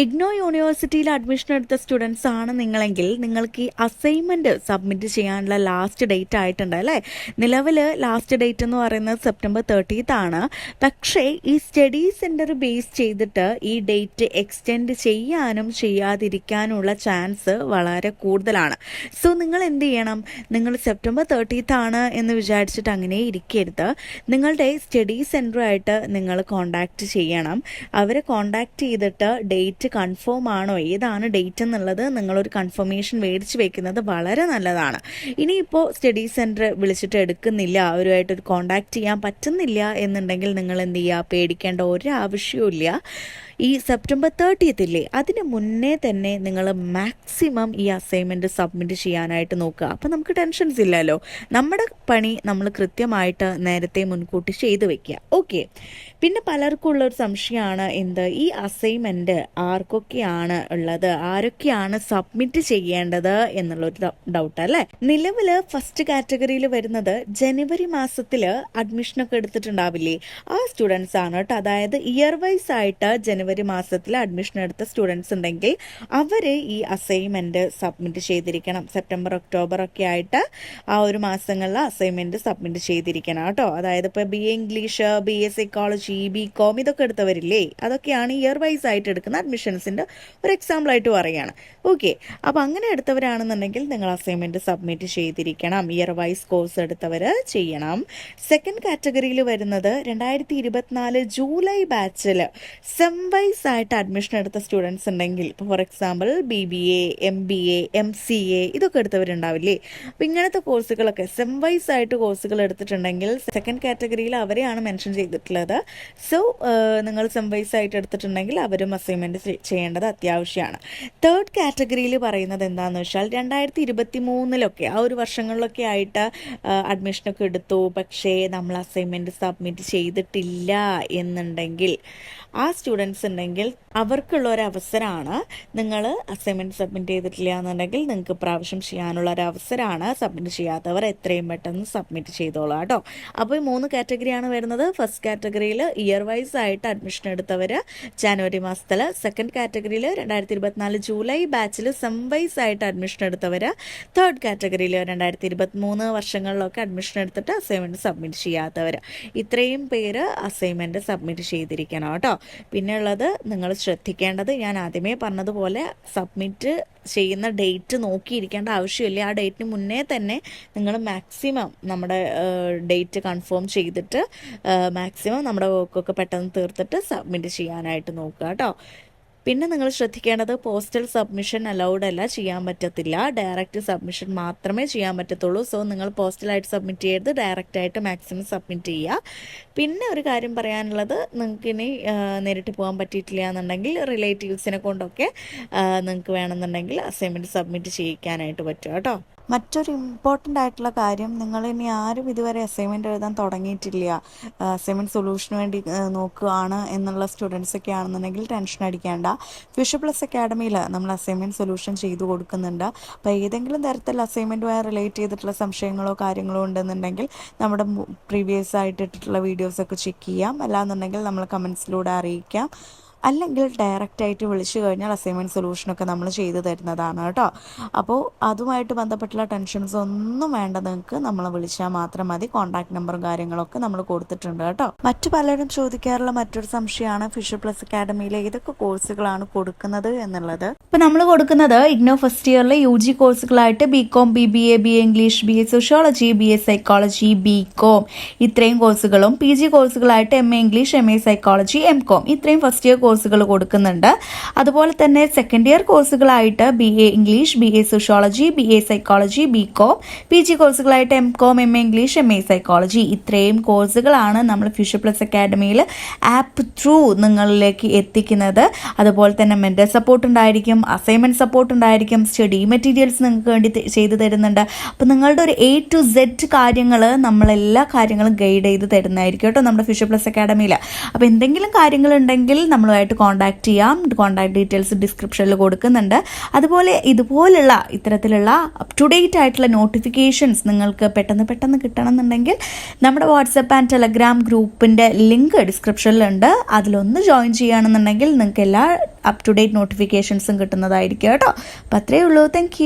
ഇഗ്നോ യൂണിവേഴ്സിറ്റിയിൽ അഡ്മിഷൻ എടുത്ത സ്റ്റുഡൻസ് ആണ് നിങ്ങളെങ്കിൽ നിങ്ങൾക്ക് ഈ അസൈൻമെന്റ് സബ്മിറ്റ് ചെയ്യാനുള്ള ലാസ്റ്റ് ഡേറ്റ് ആയിട്ടുണ്ട് അല്ലേ? നിലവിൽ ലാസ്റ്റ് ഡേറ്റ് എന്ന് പറയുന്നത് സെപ്റ്റംബർ തേർട്ടീത്ത് ആണ്. പക്ഷേ ഈ സ്റ്റഡി സെന്റർ ബേസ് ചെയ്തിട്ട് ഈ ഡേറ്റ് എക്സ്റ്റെൻഡ് ചെയ്യാനും ചെയ്യാതിരിക്കാനുള്ള ചാൻസ് വളരെ കൂടുതലാണ്. സോ നിങ്ങൾ എന്ത് ചെയ്യണം? നിങ്ങൾ സെപ്റ്റംബർ തേർട്ടീത്ത് ആണ് എന്ന് വിചാരിച്ചിട്ട് അങ്ങനെ ഇരിക്കരുത്. നിങ്ങളുടെ സ്റ്റഡി സെന്ററുമായിട്ട് നിങ്ങൾ കോണ്ടാക്ട് ചെയ്യണം. അവരെ കോണ്ടാക്ട് ചെയ്തിട്ട് ഡേറ്റ് കൺഫേം ആണോ? ഏതാണ് ഡേറ്റ് എന്നുള്ളത് നിങ്ങളൊരു കൺഫർമേഷൻ മേടിച്ച് വെക്കുന്നത് വളരെ നല്ലതാണ്. ഇനിയിപ്പോൾ സ്റ്റഡി സെന്റർ വിളിച്ചിട്ട് എടുക്കുന്നില്ല അവരുമായിട്ടൊരു കോണ്ടാക്ട് ചെയ്യാൻ പറ്റുന്നില്ല എന്നുണ്ടെങ്കിൽ നിങ്ങൾ എന്ത് ചെയ്യുക? പേടിക്കേണ്ട ഒരു ആവശ്യവും ഈ സെപ്റ്റംബർ തേർട്ടിയത്തില്ലേ അതിന് മുന്നേ തന്നെ നിങ്ങൾ മാക്സിമം ഈ അസൈൻമെന്റ് സബ്മിറ്റ് ചെയ്യാനായിട്ട് നോക്കുക. അപ്പോൾ നമുക്ക് ടെൻഷൻസ് ഇല്ലല്ലോ. നമ്മുടെ പണി നമ്മൾ കൃത്യമായിട്ട് നേരത്തെ മുൻകൂട്ടി ചെയ്തു വെക്കുക. ഓക്കെ പിന്നെ പലർക്കും ഉള്ളൊരു സംശയമാണ് എന്ത്? ഈ അസൈൻമെന്റ് ആർക്കൊക്കെയാണ് ഉള്ളത്? ആരൊക്കെയാണ് സബ്മിറ്റ് ചെയ്യേണ്ടത് എന്നുള്ളൊരു ഡൗട്ട് അല്ലേ? നിലവിൽ ഫസ്റ്റ് കാറ്റഗറിയിൽ വരുന്നത് ജനുവരി മാസത്തിൽ അഡ്മിഷനൊക്കെ എടുത്തിട്ടുണ്ടാവില്ലേ? ആ സ്റ്റുഡൻസ് ആണ് കേട്ടോ. അതായത് ഇയർ വൈസ് ആയിട്ട് ജനുവരി മാസത്തിൽ അഡ്മിഷൻ എടുത്ത സ്റ്റുഡൻസ് ഉണ്ടെങ്കിൽ അവർ ഈ അസൈൻമെന്റ് സബ്മിറ്റ് ചെയ്തിരിക്കണം. സെപ്റ്റംബർ ഒക്ടോബർ ഒക്കെ ആയിട്ട് ആ ഒരു മാസങ്ങളിൽ അസൈൻമെന്റ് സബ്മിറ്റ് ചെയ്തിരിക്കണം കേട്ടോ. അതായത് ഇപ്പോൾ B A English B A psychology B com ഇതൊക്കെ എടുത്തവരില്ലേ? അതൊക്കെയാണ് ഇയർ വൈസ് ആയിട്ട് എടുക്കുന്ന അഡ്മിഷൻസിന്റെ ഒരു എക്സാമ്പിൾ ആയിട്ട് പറയുകയാണ്. ഓക്കെ അപ്പോൾ അങ്ങനെ എടുത്തവരാണെന്നുണ്ടെങ്കിൽ നിങ്ങൾ അസൈൻമെന്റ് സബ്മിറ്റ് ചെയ്തിരിക്കണം. ഇയർ വൈസ് കോഴ്സ് എടുത്തവർ ചെയ്യണം. സെക്കൻഡ് കാറ്റഗറിയിൽ വരുന്നത് രണ്ടായിരത്തി ഇരുപത്തിനാല് ജൂലൈ ബാച്ചിൽ സെം വൈസ് ആയിട്ട് അഡ്മിഷൻ എടുത്ത സ്റ്റുഡൻസ് ഉണ്ടെങ്കിൽ ഇപ്പോൾ for example B B A M B A M C A ഇതൊക്കെ എടുത്തവരുണ്ടാവില്ലേ? അപ്പം ഇങ്ങനത്തെ കോഴ്സുകളൊക്കെ സെം വൈസ് ആയിട്ട് കോഴ്സുകൾ എടുത്തിട്ടുണ്ടെങ്കിൽ സെക്കൻഡ് കാറ്റഗറിയിൽ അവരെയാണ് മെൻഷൻ ചെയ്തിട്ടുള്ളത്. സോ നിങ്ങൾ സെം വൈസ് ആയിട്ട് എടുത്തിട്ടുണ്ടെങ്കിൽ അവരും അസൈൻമെന്റ് ചെയ്യേണ്ടത് അത്യാവശ്യമാണ് തേർഡ് കാറ്റഗറിയിൽ പറയുന്നത് എന്താണെന്ന് വെച്ചാൽ രണ്ടായിരത്തി ഇരുപത്തി മൂന്നിലൊക്കെ ആ ഒരു വർഷങ്ങളിലൊക്കെ ആയിട്ട് അഡ്മിഷനൊക്കെ എടുത്തു. പക്ഷേ നമ്മൾ അസൈൻമെന്റ് സബ്മിറ്റ് ചെയ്തിട്ടില്ല എന്നുണ്ടെങ്കിൽ ആ സ്റ്റുഡൻസ് ഉണ്ടെങ്കിൽ അവർക്കുള്ള ഒരു അവസരമാണ് നിങ്ങൾ അസൈൻമെന്റ് സബ്മിറ്റ് ചെയ്തിട്ടില്ല എന്നുണ്ടെങ്കിൽ നിങ്ങൾക്ക് പ്രാവശ്യം ചെയ്യാനുള്ള ഒരു അവസരമാണ് സബ്മിറ്റ് ചെയ്യാത്തവർ എത്രയും പെട്ടെന്ന് സബ്മിറ്റ് ചെയ്തോളാം കേട്ടോ. അപ്പോൾ ഈ മൂന്ന് കാറ്റഗറിയാണ് വരുന്നത്. ഫസ്റ്റ് കാറ്റഗറിയിൽ ഇയർ വൈസ് ആയിട്ട് അഡ്മിഷൻ എടുത്തവർ ജാനുവരി മാസത്തിൽ സെക്കൻഡ് കാറ്റഗറിയിൽ രണ്ടായിരത്തി ഇരുപത്തിനാല് ജൂലൈ ബാച്ചിൽ സെം വൈസ് ആയിട്ട് അഡ്മിഷൻ എടുത്തവർ തേർഡ് കാറ്റഗറിയിൽ രണ്ടായിരത്തി ഇരുപത്തി മൂന്ന് വർഷങ്ങളിലൊക്കെ അഡ്മിഷൻ എടുത്തിട്ട് അസൈൻമെന്റ് സബ്മിറ്റ് ചെയ്യാത്തവർ ഇത്രയും പേര് അസൈൻമെന്റ് സബ്മിറ്റ് ചെയ്തിരിക്കണം കേട്ടോ. പിന്നെ ഉള്ളത് നിങ്ങൾ ശ്രദ്ധിക്കേണ്ടത് ഞാൻ ആദ്യമേ പറഞ്ഞതുപോലെ സബ്മിറ്റ് ചെയ്യുന്ന ഡേറ്റ് നോക്കിയിരിക്കേണ്ട ആവശ്യമില്ല. ആ ഡേറ്റിന് മുന്നേ തന്നെ നിങ്ങൾ മാക്സിമം നമ്മുടെ ഡേറ്റ് കൺഫേം ചെയ്തിട്ട് മാക്സിമം നമ്മുടെ വർക്കൊക്കെ പെട്ടെന്ന് തീർത്തിട്ട് സബ്മിറ്റ് ചെയ്യാനായിട്ട് നോക്കുക കേട്ടോ. പിന്നെ നിങ്ങൾ ശ്രദ്ധിക്കേണ്ടത് പോസ്റ്റൽ സബ്മിഷൻ അലൗഡ് അല്ല ചെയ്യാൻ പറ്റത്തില്ല. ഡയറക്റ്റ് സബ്മിഷൻ മാത്രമേ ചെയ്യാൻ പറ്റത്തുള്ളൂ. സോ നിങ്ങൾ പോസ്റ്റലായിട്ട് സബ്മിറ്റ് ചെയ്യരുത്. ഡയറക്റ്റായിട്ട് മാക്സിമം സബ്മിറ്റ് ചെയ്യുക. പിന്നെ ഒരു കാര്യം പറയാനുള്ളത് നിങ്ങൾക്ക് ഇനി നേരിട്ട് പോകാൻ പറ്റിയിട്ടില്ല എന്നുണ്ടെങ്കിൽ റിലേറ്റീവ്സിനെ കൊണ്ടൊക്കെ നിങ്ങൾക്ക് വേണമെന്നുണ്ടെങ്കിൽ അസൈൻമെന്റ് സബ്മിറ്റ് ചെയ്യിക്കാനായിട്ട് പറ്റും കേട്ടോ. മറ്റൊരു ഇമ്പോർട്ടന്റ് ആയിട്ടുള്ള കാര്യം നിങ്ങൾ ഇനി ആരും ഇതുവരെ അസൈൻമെന്റ് എഴുതാൻ തുടങ്ങിയിട്ടില്ല. അസൈൻമെന്റ് സൊല്യൂഷന് വേണ്ടി നോക്കുകയാണ് എന്നുള്ള സ്റ്റുഡൻസ് ഒക്കെ ആണെന്നുണ്ടെങ്കിൽ ടെൻഷൻ അടിക്കേണ്ട. ഫ്യൂഷർ പ്ലസ് അക്കാഡമിയിൽ നമ്മൾ അസൈൻമെന്റ് സൊല്യൂഷൻ ചെയ്തു കൊടുക്കുന്നുണ്ട്. അപ്പോൾ ഏതെങ്കിലും തരത്തിൽ അസൈൻമെന്റുമായി റിലേറ്റ് ചെയ്തിട്ടുള്ള സംശയങ്ങളോ കാര്യങ്ങളോ ഉണ്ടെന്നുണ്ടെങ്കിൽ നമ്മുടെ പ്രീവിയസ് ആയിട്ട് ഇട്ടിട്ടുള്ള വീഡിയോസൊക്കെ ചെക്ക് ചെയ്യാം. അല്ലാന്നുണ്ടെങ്കിൽ നമ്മൾ കമൻസിലൂടെ അറിയിക്കാം. അല്ലെങ്കിൽ ഡയറക്റ്റായിട്ട് വിളിച്ചു കഴിഞ്ഞാൽ അസൈൻമെന്റ് സൊല്യൂഷനൊക്കെ നമ്മൾ ചെയ്തു തരുന്നതാണ് കേട്ടോ. അപ്പോൾ അതുമായിട്ട് ബന്ധപ്പെട്ടുള്ള ടെൻഷൻസ് ഒന്നും വേണ്ട നിങ്ങൾക്ക് നമ്മളെ വിളിച്ചാൽ മാത്രം മതി. കോൺടാക്ട് നമ്പറും കാര്യങ്ങളൊക്കെ നമ്മൾ കൊടുത്തിട്ടുണ്ട് കേട്ടോ. മറ്റു പലരും ചോദിക്കാറുള്ള മറ്റൊരു സംശയമാണ് ഫിഷർ പ്ലസ് അക്കാഡമിയിൽ ഏതൊക്കെ കോഴ്സുകളാണ് കൊടുക്കുന്നത് എന്നുള്ളത്. ഇപ്പം നമ്മൾ കൊടുക്കുന്നത് ഇഗ്നോ ഫസ്റ്റ് ഇയറിലെ U G കോഴ്സുകളായിട്ട് B com B B A B A English B A sociology B A psychology B com ഇത്രയും കോഴ്സുകളും P G കോഴ്സുകളായിട്ട് M A English M A psychology M com ഇത്രയും ഫസ്റ്റ് ഇയർ കോഴ്സുകൾ കൊടുക്കുന്നുണ്ട്. അതുപോലെ തന്നെ second year കോഴ്സുകളായിട്ട് B A English B A sociology B A psychology B com P G കോഴ്സുകളായിട്ട് M com M A English M A psychology ഇത്രയും കോഴ്സുകളാണ് നമ്മൾ future plus അക്കാഡമിയിൽ app through നിങ്ങളിലേക്ക് എത്തിക്കുന്നത്. അതുപോലെ തന്നെ മെന്റൽ സപ്പോർട്ട് ഉണ്ടായിരിക്കും അസൈൻമെന്റ് സപ്പോർട്ട് ഉണ്ടായിരിക്കും സ്റ്റഡി മെറ്റീരിയൽസ് നിങ്ങൾക്ക് വേണ്ടി ചെയ്തു തരുന്നുണ്ട്. അപ്പോൾ നിങ്ങളുടെ ഒരു എ ടു സെഡ് കാര്യങ്ങൾ നമ്മളെല്ലാ കാര്യങ്ങളും ഗൈഡ് ചെയ്ത് തരുന്നതായിരിക്കും കേട്ടോ നമ്മുടെ ഫ്യൂഷർ പ്ലസ് അക്കാഡമിയിൽ അപ്പോൾ എന്തെങ്കിലും കാര്യങ്ങളുണ്ടെങ്കിൽ നമ്മൾ ഞങ്ങളുമായിട്ട് കോൺടാക്ട് ചെയ്യാം. കോൺടാക്ട് ഡീറ്റെയിൽസ് ഡിസ്ക്രിപ്ഷനിൽ കൊടുക്കുന്നുണ്ട്. അതുപോലെ ഇതുപോലുള്ള ഇത്തരത്തിലുള്ള അപ് ടു ഡേറ്റ് ആയിട്ടുള്ള നോട്ടിഫിക്കേഷൻസ് നിങ്ങൾക്ക് പെട്ടെന്ന് പെട്ടെന്ന് കിട്ടണമെന്നുണ്ടെങ്കിൽ നമ്മുടെ വാട്സപ്പ് ആൻഡ് ടെലഗ്രാം ഗ്രൂപ്പിന്റെ ലിങ്ക് ഡിസ്ക്രിപ്ഷനിലുണ്ട് അതിലൊന്ന് ജോയിൻ ചെയ്യുകയാണെന്നുണ്ടെങ്കിൽ നിങ്ങൾക്ക് എല്ലാ അപ് ടു ഡേറ്റ് നോട്ടിഫിക്കേഷൻസും കിട്ടുന്നതായിരിക്കും കേട്ടോ. അപ്പോൾ അത്രയേ ഉള്ളൂ. താങ്ക്